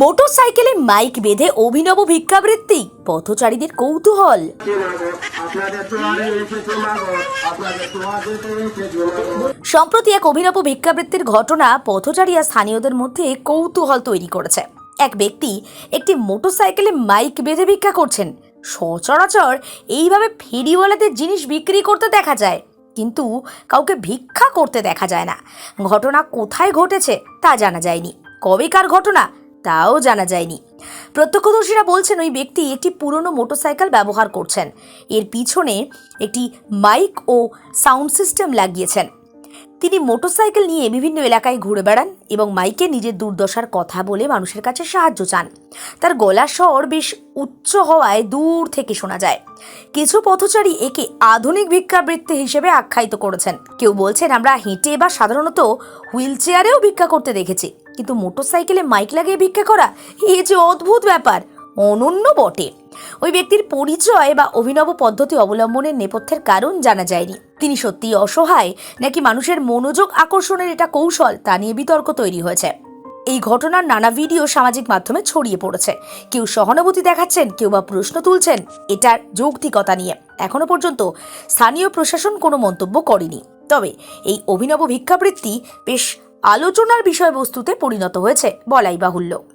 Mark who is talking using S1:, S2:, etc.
S1: মোটরসাইকেলে মাইক বেঁধে অভিনব ভিক্ষাবৃত্তি, পথচারীদের কৌতূহল। সম্প্রতি এক অভিনব ভিক্ষাবৃত্তির ঘটনা পথচারী আর স্থানীয়দের মধ্যে কৌতূহল তৈরি করেছে। এক ব্যক্তি একটি মোটরসাইকেলে মাইক বেঁধে ভিক্ষা করছেন। সচরাচর এইভাবে ফেরিওয়ালাদের জিনিস বিক্রি করতে দেখা যায়, কিন্তু কাউকে ভিক্ষা করতে দেখা যায় না। ঘটনা কোথায় ঘটেছে তা জানা যায়নি। কবেকার ঘটনা? তাও জানা যায়নি। প্রত্যক্ষদর্শীরা বলছেন ওই ব্যক্তি একটি পুরনো মোটরসাইকেল ব্যবহার করছেন। এর পিছনে একটি মাইক ও সাউন্ড সিস্টেম লাগিয়েছেন। তিনি মোটরসাইকেল নিয়ে বিভিন্ন এলাকায় ঘুরে বেড়ান এবং মাইকে নিজের দুর্দশার কথা বলে মানুষের কাছে সাহায্য চান। তার গলার স্বর বেশ উচ্চ হওয়ায় দূর থেকে শোনা যায়। কিছু পথচারী একে আধুনিক ভিক্ষাবৃত্তি হিসেবে আখ্যায়িত করেছেন। কেউ বলছেন, আমরা হেঁটে বা সাধারণত হুইল চেয়ারেও ভিক্ষা করতে দেখেছি। কিন্তু মোটরসাইকেলে মাইক লাগিয়ে ভিক্ষা করা, এ যে অদ্ভুত ব্যাপার। অনন্য বটে। ওই ব্যক্তির পরিচয় বা অভিনব পদ্ধতি অবলম্বনের নেপথ্যের কারণ জানা যায়নি। তিনি সত্যি অসহায়, নাকি মানুষের মনোযোগ আকর্ষণের এটা কৌশল তা নিয়ে বিতর্ক তৈরি হয়েছে? এই ঘটনার নানা ভিডিও সামাজিক মাধ্যমে ছড়িয়ে পড়েছে। কেউ সহানুভূতি দেখাচ্ছেন, কেউ বা প্রশ্ন তুলছেন, এটার যৌক্তিকতা নিয়ে। এখনও পর্যন্ত স্থানীয় প্রশাসন কোনো মন্তব্য করেনি। তবে এই অভিনব ভিক্ষাবৃত্তি বেশ আলোচনার বিষয়বস্তুতে পরিণত হয়েছে বলাই বাহুল্য।